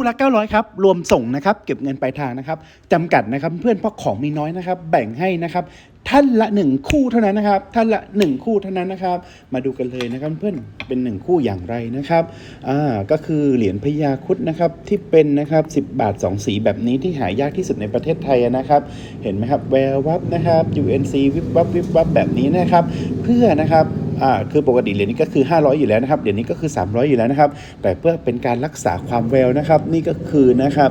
คู่ละ900ครับรวมส่งนะครับเก็บเงินปลายทางนะครับจำกัดนะครับเพื่อนเพราะของมีน้อยนะครับ แบ่งให้นะครับท่านละ 1 คู่เท่านั้นนะครับท่านละ 1 คู่เท่านั้นนะครับ มาดูกันเลยนะครับเพื่อนเป็น 1 คู่อย่างไรนะครับอ่าก็คือเหรียญพญาคุดนะครับที่เป็นนะครับ10 บาท 2 สีแบบนี้ที่หายากที่สุดในประเทศไทยนะครับ เห็นไหมครับแวววับนะครับ UNC วิบวับวิบวับแบบนี้นะครับ เพื่อนะครับ อ่าคือปกติเหรียญนี้ก็คือ 500 อยู่แล้วนะครับเหรียญนี้ก็คือ 300 อยู่แล้วนะครับ แต่เพื่อเป็นการรักษาความแววนะครับ นี่ก็คือนะครับ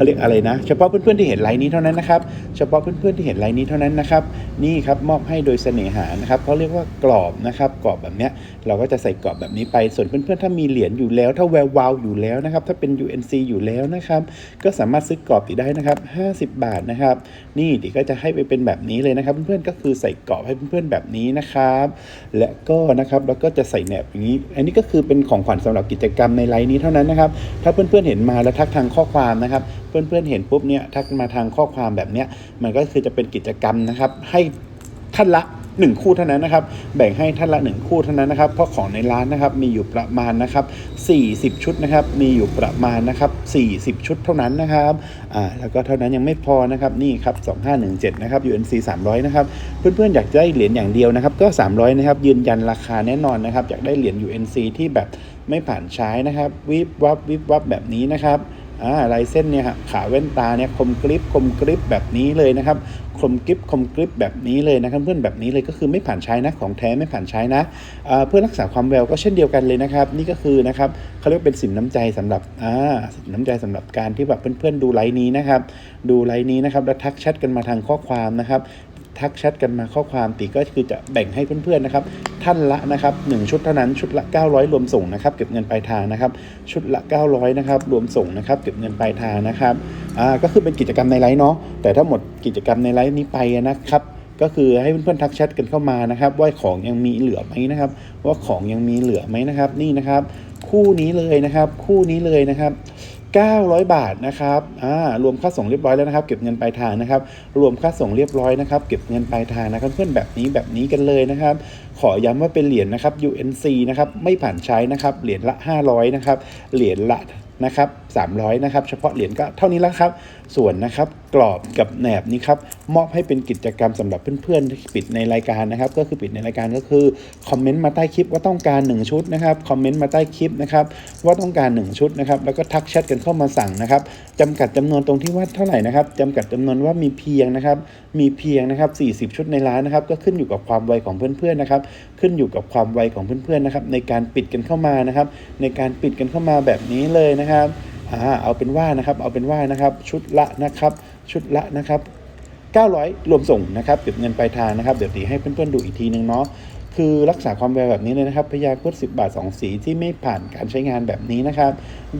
เขาเรียกอะไรนะ เฉพาะเพื่อนๆที่เห็นไลน์นี้เท่านั้นนะครับ เฉพาะเพื่อนๆที่เห็นไลน์นี้เท่านั้นนะครับ นี่ครับมอบให้โดยเสน่หานะครับเขาเรียกว่ากรอบนะครับกรอบแบบเนี้ยเราก็จะใส่กรอบแบบนี้ไป ส่วนเพื่อนๆถ้ามีเหรียญอยู่แล้ว ถ้าแวววาวอยู่แล้วนะครับ ถ้าเป็น UNC อยู่แล้วนะครับ ก็สามารถซื้อกรอบติได้นะครับ 50 บาทนะครับ นี่ดิก็จะให้ไปเป็นแบบนี้เลยนะครับ เพื่อนๆก็คือใส่กรอบให้เพื่อนๆแบบนี้นะครับ และก็นะครับแล้วก็จะใส่แหนบอย่างนี้ อันนี้ก็คือเป็นของขวัญสำหรับกิจกรรมในไลน์นี้เท่านั้นนะครับ ถ้าเพื่อนๆเห็นมาแล้วทักทางข้อความนะครับเพื่อนๆเห็นปุ๊บเนี่ยทักมาทางข้อความแบบเนี้ยมันก็คือจะเป็นกิจกรรมนะครับให้ท่านละ1คู่เท่านั้นนะครับ แบ่งให้ท่านละ1คู่เท่านั้นนะครับ เพราะของในร้านนะครับมีอยู่ประมาณนะครับ 40 ชุดนะครับ มีอยู่ประมาณนะครับ 40 ชุดเท่านั้นนะครับ อ่า แล้วก็เท่านั้นยังไม่พอนะครับ นี่ครับ 2517 นะครับ UNC 300 นะครับ เพื่อนๆ อยากได้เหรียญอย่างเดียวนะครับ ก็ 300 นะครับ ยืนยันราคาแน่นอนนะครับ อยากได้เหรียญ UNC ที่แบบไม่ผ่านใช้นะครับ วิบวับวิบวับแบบนี้นะครับ อ่าลายเส้นเนี่ยครับขาแว่นตาเนี่ยคมกริบคมกริบแบบนี้เลยนะครับคมกริบคมกริบแบบนี้เลยนะครับเพื่อนแบบนี้เลยก็คือไม่ผ่านใช้นะของแท้ไม่ผ่านใช้นะเพื่อรักษาความแววก็เช่นเดียวกันเลยนะครับ นี่ก็คือนะครับเขาเรียกเป็นสินน้ำใจสำหรับอ่าสินน้ำใจสำหรับการที่แบบเพื่อนๆดูไลน์นี้นะครับดูไลน์นี้นะครับแล้วทักแชทกันมาทางข้อความนะครับ ทักแชทกันมาข้อความตีก็คือจะแบ่งให้เพื่อนๆนะครับ ท่านละนะครับ1ชุดเท่านั้นชุดละ 900 รวมส่งนะครับ เก็บเงินปลายทางนะครับ ชุดละ 900นะครับรวมส่งนะครับ เก็บเงินปลายทางนะครับอ่าก็คือเป็นกิจกรรมในไลน์เนาะแต่ถ้าหมดกิจกรรมในไลน์นี้ไปนะครับก็คือให้เพื่อนๆทักแชทกันเข้ามานะครับว่าของยังมีเหลือไหมนะครับ ว่าของยังมีเหลือไหมนะครับ นี่นะครับ คู่นี้เลยนะครับ คู่นี้เลยนะครับ 900 บาทนะครับอ่ารวมค่าส่งเรียบร้อยแล้วนะครับ เก็บเงินปลายทางนะครับ รวมค่าส่งเรียบร้อยนะครับ เก็บเงินปลายทางนะครับเพื่อนแบบนี้แบบนี้กันเลยนะครับ ขอย้ำว่าเป็นเหรียญนะครับ UNC นะครับ ไม่ผ่านใช้นะครับ เหรียญละ 500 นะครับ เหรียญละนะครับ300 นะครับ เฉพาะเหรียญก็เท่านี้แล้วครับ ส่วนนะครับ กรอบกับแหนบนี้ครับมอบให้เป็นกิจกรรมสำหรับเพื่อนๆที่ปิดในรายการนะครับ ก็คือปิดในรายการก็คือคอมเมนต์มาใต้คลิปว่าต้องการ 1 ชุดนะครับคอมเมนต์มาใต้คลิปนะครับว่าต้องการ 1 ชุดนะครับแล้วก็ทักแชทกันเข้ามาสั่งนะครับจำกัดจำนวนตรงที่ว่าเท่าไหร่นะครับจำกัดจำนวนว่ามีเพียงนะครับมีเพียงนะครับ40 ชุดในร้านนะครับก็ขึ้นอยู่กับความไวของเพื่อนๆนะครับขึ้นอยู่กับความไวของเพื่อนๆนะครับในการปิดกันเข้ามานะครับในการปิดกันเข้ามาแบบนี้เลยนะครับอ่าเอาเป็นว่านะครับเอาเป็นว่านะครับชุดละนะครับ ชุดละนะครับ 900 รวมส่งนะครับเก็บเงินปลายทางนะครับ เดี๋ยวตีให้เพื่อนๆดูอีกทีนึงเนาะคือรักษาความแววแบบนี้เลยนะครับพยาครุด10 บาท 2 สีที่ไม่ผ่านการใช้งานแบบนี้นะครับ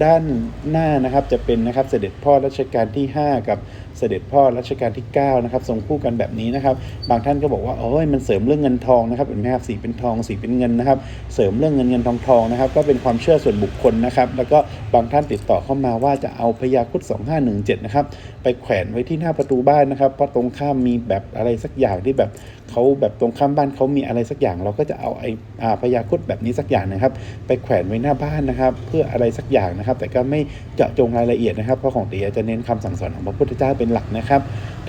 ด้านหน้านะครับจะเป็นนะครับเสด็จพ่อรัชกาลที่ 5 กับเสด็จพ่อรัชกาลที่9นะครับทรงคู่กันแบบนี้นะครับ บางท่านก็บอกว่าโอ้ยมันเสริมเรื่องเงินทองนะครับเห็นไหมครับสีเป็นทองสีเป็นเงินนะครับ เสริมเรื่องเงินเงินทองทองนะครับ ก็เป็นความเชื่อส่วนบุคคลนะครับ แล้วก็ บางท่านติดต่อเข้ามาว่าจะเอาพยาคุด2517 นะครับ ไปแขวนไว้ที่หน้าประตูบ้านนะครับเพราะตรงข้ามมีแบบอะไรสักอย่างที่แบบเขาแบบตรงข้ามบ้านเขามีอะไรสักอย่าง เราก็จะเอาไอ้อพยาคุดแบบนี้สักอย่างนะครับ ไปแขวนไว้หน้าบ้านนะครับ เพื่ออะไรสักอย่างนะครับ แต่ก็ไม่เจาะจงรายละเอียดนะครับเพราะของเตียจะเน้นคำสั่งสอนของพระพุทธเจ้าเป็นหลักนะครับ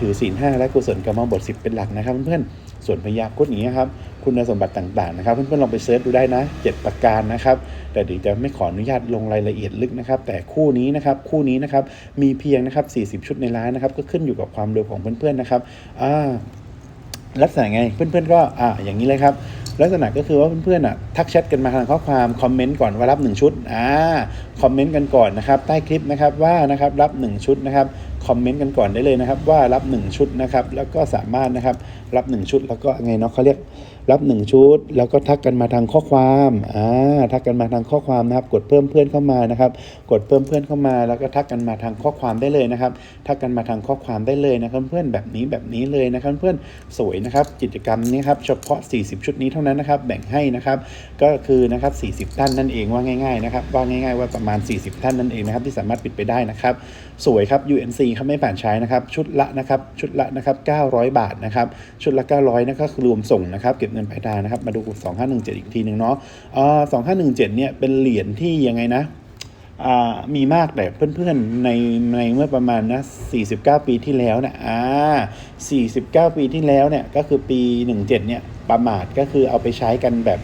ถือศีลห้าและกุศลกรรมบท 10 เป็นหลักนะครับเพื่อนๆส่วนพยาครุดอย่างนี้ครับคุณสมบัติต่างๆนะครับเพื่อนๆลองไปเซิร์ชดูได้นะ 7 ประการนะครับ แต่เดี๋ยวจะไม่ขออนุญาตลงรายละเอียดลึกนะครับ แต่คู่นี้นะครับคู่นี้นะครับมีเพียงนะครับ 40 ชุดในร้านนะครับก็ขึ้นอยู่กับความเร็วของเพื่อนๆนะครับอ่าลักษณะไงเพื่อนๆก็อ่าอย่างนี้เลยครับลักษณะก็คือว่าเพื่อนๆอะทักแชทกันมาทางข้อความคอมเมนต์ก่อนว่ารับ 1 ชุดอ่าคอมเมนต์กันก่อนนะครับใต้คลิปนะครับว่านะครับรับ 1 ชุดนะครับ คอมเมนต์กันก่อนได้เลยนะครับ ว่ารับ 1 ชุดนะครับ แล้วก็สามารถนะครับรับ 1 ชุดแล้วก็ไงเนาะเขาเรียกรับ 1 ชุด แล้วก็ทักกันมาทางข้อความอ่าทักกันมาทางข้อความนะครับ กดเพิ่มเพื่อนเข้ามานะครับ กดเพิ่มเพื่อนเข้ามา แล้วก็ทักกันมาทางข้อความได้เลยนะครับ ทักกันมาทางข้อความได้เลยนะครับเพื่อนแบบนี้แบบนี้เลยนะครับเพื่อนสวยนะครับกิจกรรมนี้ครับเฉพาะ 40 ชุดนี้เท่านั้นนะครับ แบ่งให้นะครับก็คือนะครับ40 ท่านนั่นเองว่าง่ายๆนะครับว่าง่าย ๆว่าประมาณ 40 ท่านนั่นเองนะครับที่สามารถปิดไปได้นะครับ สวยครับ UNC เขาไม่ผ่านใช้นะครับ ชุดละนะครับ ชุดละนะครับ900 บาทนะครับ ชุดละ 900นะครับคือรวมส่งนะครับ เก็บเงินปลายทางนะครับ มาดู2517 อีกทีหนึ่งเนาะอ่า2517 เนี่ย เป็นเหรียญที่ยังไงนะอ่ามีมากแต่เพื่อนๆในในเมื่อประมาณนะ49 ปีที่แล้วเนี่ยอ่า49 ปีที่แล้วเนี่ยก็คือปี 17เนี่ยประมาทก็คือเอาไปใช้กันแบบ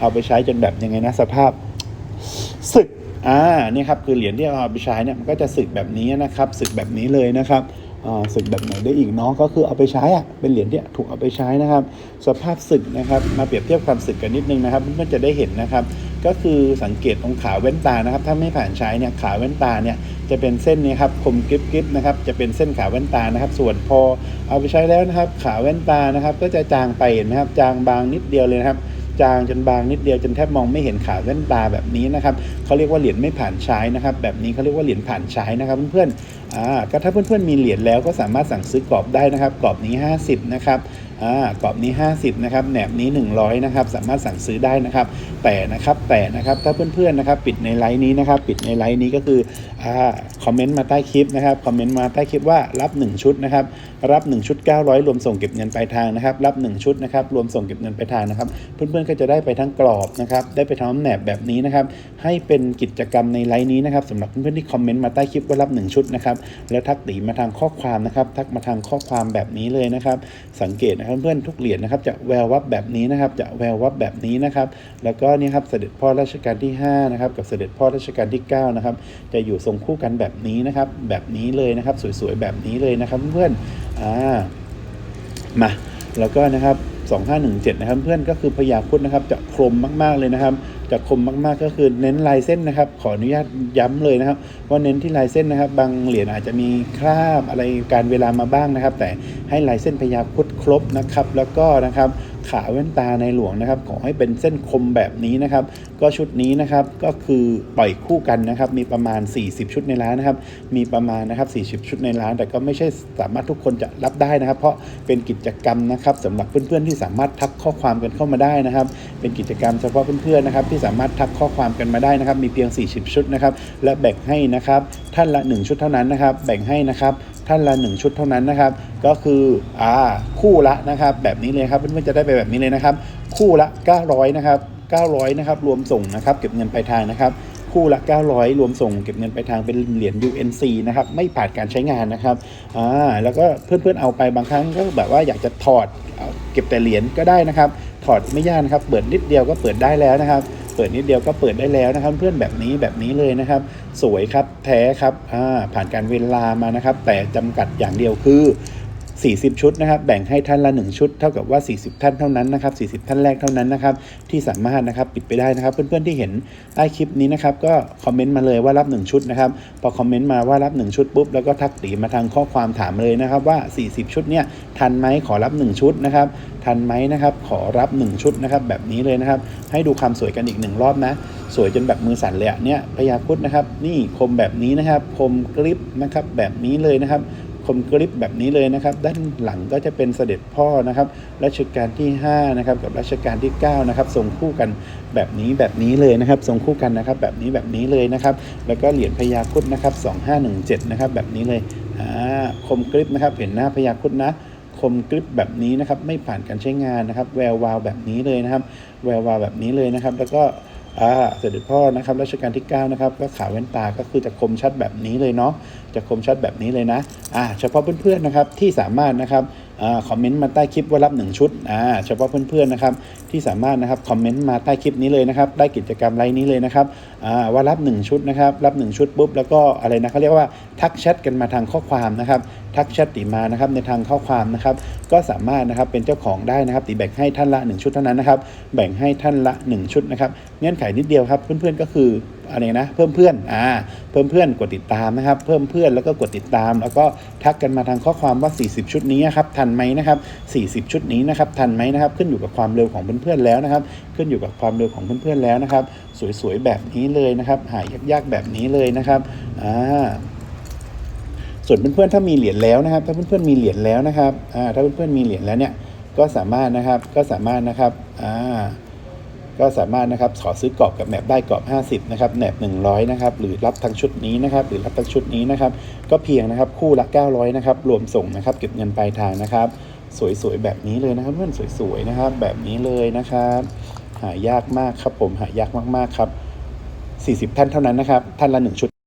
เอาไปใช้จนแบบยังไงนะสภาพสึก อ่านี่ครับคือเหรียญที่เอาไปใช้เนี่ยมันก็จะสึกแบบนี้นะครับสึกแบบนี้เลยนะครับอ่าสึกแบบไหนได้อีกเนาะก็คือเอาไปใช้อะเป็นเหรียญที่ถูกเอาไปใช้นะครับ สภาพสึกนะครับมาเปรียบเทียบความสึกกันนิดนึงนะครับเพื่อนๆจะได้เห็นนะครับ ก็คือสังเกตตรงขาแว่นตานะครับ ถ้าไม่ผ่านใช้เนี่ยขาแว่นตาเนี่ยจะเป็นเส้นนี้ครับคมกริบๆนะครับจะเป็นเส้นขาแว่นตานะครับ ส่วนพอเอาไปใช้แล้วนะครับ ขาแว่นตานะครับ ก็จะจางไปเห็นไหมครับจางบางนิดเดียวเลยนะครับ จางจนบางนิดเดียวจนแทบมองไม่เห็นขาแว่นตาแบบนี้นะครับเขาเรียกว่าเหรียญไม่ผ่านใช้นะครับ แบบนี้เขาเรียกว่าเหรียญผ่านใช้นะครับเพื่อนๆอ่าก็ถ้าเพื่อนๆมีเหรียญแล้วก็สามารถสั่งซื้อกรอบได้นะครับกรอบนี้ 50นะครับ อ่ากรอบนี้ 50นะครับแหนบนี้ 100นะครับสามารถสั่งซื้อได้นะครับ แต่นะครับแต่นะครับถ้าเพื่อนๆนะครับปิดในไลน์นี้นะครับปิดในไลน์นี้ก็คืออ่าคอมเมนต์มาใต้คลิปนะครับคอมเมนต์มาใต้คลิปว่ารับ 1 ชุดนะครับรับ 1 ชุด 900 รวมส่งเก็บเงินปลายทางนะครับรับ 1 ชุดนะครับรวมส่งเก็บเงินปลายทางนะครับ เพื่อนๆก็จะได้ไปทั้งกรอบนะครับได้ไปทั้งแหนบแบบนี้นะครับให้เป็นกิจกรรมในไลน์นี้นะครับสำหรับเพื่อนๆที่คอมเมนต์มาใต้คลิปว่ารับ 1 ชุดนะครับแล้วทักตีมาทางข้อความนะครับทักมาทางข้อความแบบนี้เลยนะครับสังเกตนะครับเพื่อนๆทุกเหรียญนะครับจะแวววับแบบนี้นะครับ จะแวววับแบบนี้นะครับ แล้วก็นี่ครับเสด็จพ่อรัชกาลที่5นะครับกับเสด็จพ่อรัชกาลที่9นะครับจะอยู่ทรงคู่กันแบบนี้นะครับ แบบนี้เลยนะครับ สวยๆแบบนี้เลยนะครับเพื่อนๆอ่ามาแล้วก็นะครับ2517นะครับเพื่อนก็คือพญาคุดนะครับจะคมมากๆเลยนะครับ จะคมมาก ๆ ก็คือเน้นลายเส้นนะครับ ขออนุญาตย้ำเลยนะครับ ว่าเน้นที่ลายเส้นนะครับ บางเหรียญอาจจะมีคราบอะไรการเวลามาบ้างนะครับ แต่ให้ลายเส้นพยาครุดครบนะครับ แล้วก็นะครับ ขาแว่นตาในหลวงนะครับ ขอให้เป็นเส้นคมแบบนี้นะครับ ก็ชุดนี้นะครับก็คือปล่อยคู่กันนะครับ มีประมาณ 40 ชุดในร้านนะครับ มีประมาณนะครับ 40 ชุดในร้าน แต่ก็ไม่ใช่สามารถทุกคนจะรับได้นะครับ เพราะเป็นกิจกรรมนะครับสำหรับเพื่อนๆที่สามารถทักข้อความกันเข้ามาได้นะครับ เป็นกิจกรรมเฉพาะเพื่อนๆนะครับ ที่สามารถทักข้อความกันมาได้นะครับ มีเพียง 40 ชุดนะครับ และแบ่งให้นะครับท่านละ 1 ชุดเท่านั้นนะครับ แบ่งให้นะครับ ท่านละ1ชุดเท่านั้นนะครับ ก็คืออ่าคู่ละนะครับ แบบนี้เลยครับเพื่อนๆจะได้ไปแบบนี้เลยนะครับ คู่ละ 900นะครับ900นะครับรวมส่งนะครับ เก็บเงินปลายทางนะครับ คู่ละ 900 รวมส่งเก็บเงินปลายทางเป็นเหรียญ UNC นะครับไม่ผ่านการใช้งานนะครับอ่าแล้วก็เพื่อนๆเอาไปบางครั้งก็แบบว่าอยากจะถอดเก็บแต่เหรียญก็ได้นะครับ ถอดไม่ยากนะครับ เปิดนิดเดียวก็เปิดได้แล้วนะครับ ปิดนิดเดียวก็เปิดได้แล้วนะครับ เพื่อนแบบนี้แบบนี้เลยนะครับ สวยครับแท้ครับอ่าผ่านการเวลามานะครับ แต่จำกัดอย่างเดียวคือ 40 ชุดนะครับ แบ่งให้ท่านละ 1 ชุด เท่ากับว่า 40 ท่านเท่านั้นนะครับ 40 ท่านแรกเท่านั้นนะครับ ที่สามารถนะครับปิดไปได้นะครับ เพื่อนๆที่เห็นใต้คลิปนี้นะครับ ก็คอมเมนต์มาเลยว่ารับ 1 ชุดนะครับ พอคอมเมนต์มาว่ารับ 1 ชุดปุ๊บ แล้วก็ทักตีมาทางข้อความถามเลยนะครับว่า 40 ชุดเนี่ย ทันไหมขอรับ 1 ชุดนะครับ ทันไหมนะครับ ขอรับ 1 ชุดนะครับ แบบนี้เลยนะครับ ให้ดูความสวยกันอีกหนึ่งรอบนะ สวยจนแบบมือสั่นเลยอะเนี่ยพญาครุดนะครับ นี่คมแบบนี้นะครับ คมกริบนะครับ แบบนี้เลยนะครับ มกริบแบบนี้เลยนะครับ ด้านหลังก็จะเป็นเสด็จพ่อนะครับรัชกาลที่5นะครับกับรัชกาลที่9นะครับทรงคู่กันแบบนี้แบบนี้เลยนะครับทรงคู่กันนะครับ แบบนี้แบบนี้เลยนะครับ แล้วก็เหรียญพญาครุดนะครับ2517นะครับแบบนี้เลยอ่าคมกริบนะครับเห็นหน้าพญาครุดนะคมกริบแบบนี้นะครับไม่ผ่านการใช้งานนะครับ แวววาวแบบนี้เลยนะครับ แวววาวแบบนี้เลยนะครับ แล้วก็ เสด็จพ่อนะครับรัชกาลที่9นะครับก็ขาวแว่นตาก็คือจะคมชัดแบบนี้เลยเนาะจะคมชัดแบบนี้เลยนะอ่าเฉพาะเพื่อนๆนะครับที่สามารถนะครับอคอมเมนต์มาใต้คลิปว่ารับ 1 ชุดอ่าเฉพาะเพื่อนๆนะครับที่สามารถนะครับคอมเมนต์มาใต้คลิปนี้เลยนะครับได้กิจกรรมไลน์นี้เลยนะครับอ่าว่ารับ 1 ชุดนะครับรับ 1 ชุดปุ๊บแล้วก็อะไรนะเขาเรียกว่าทักแชทกันมาทางข้อความนะครับทักแชทติมานะครับในทางข้อความนะครับ ก็สามารถนะครับเป็นเจ้าของได้นะครับติแบ่งให้ท่านละ 1 ชุดเท่านั้นนะครับ แบ่งให้ท่านละ 1 ชุดนะครับเงื่อนไขนิดเดียวครับ เพื่อนๆก็คืออะไรนะเพิ่มเพื่อนอ่าเพิ่มเพื่อนกดติดตามนะครับ เพิ่มเพื่อนแล้วก็กดติดตาม แล้วก็ทักกันมาทางข้อความว่า 40 ชุดนี้ครับทันไหมนะครับ 40 ชุดนี้นะครับทันไหมนะครับขึ้นอยู่กับความเร็วของเพื่อนๆแล้วนะครับ ขึ้นอยู่กับความเร็วของเพื่อนๆแล้วนะครับ สวยๆแบบนี้เลยนะครับ หายากๆแบบนี้เลยนะครับอ่า ส่วนเพื่อนๆถ้ามีเหรียญแล้วนะครับ ถ้าเพื่อนๆมีเหรียญแล้วนะครับอ่าถ้าเพื่อนๆมีเหรียญแล้วเนี่ยก็สามารถนะครับก็สามารถนะครับอ่าก็สามารถนะครับขอซื้อกรอบกับแหนบได้กรอบ 50นะครับแหนบ100นะครับหรือรับทั้งชุดนี้นะครับหรือรับทั้งชุดนี้นะครับก็เพียงนะครับคู่ละ 900นะครับรวมส่งนะครับเก็บเงินปลายทางนะครับ สวยๆแบบนี้เลยนะครับเพื่อนสวยๆนะครับแบบนี้เลยนะครับหายากมากครับผมหายากมากๆครับ 40 ท่านเท่านั้นนะครับท่านละ 1 ชุด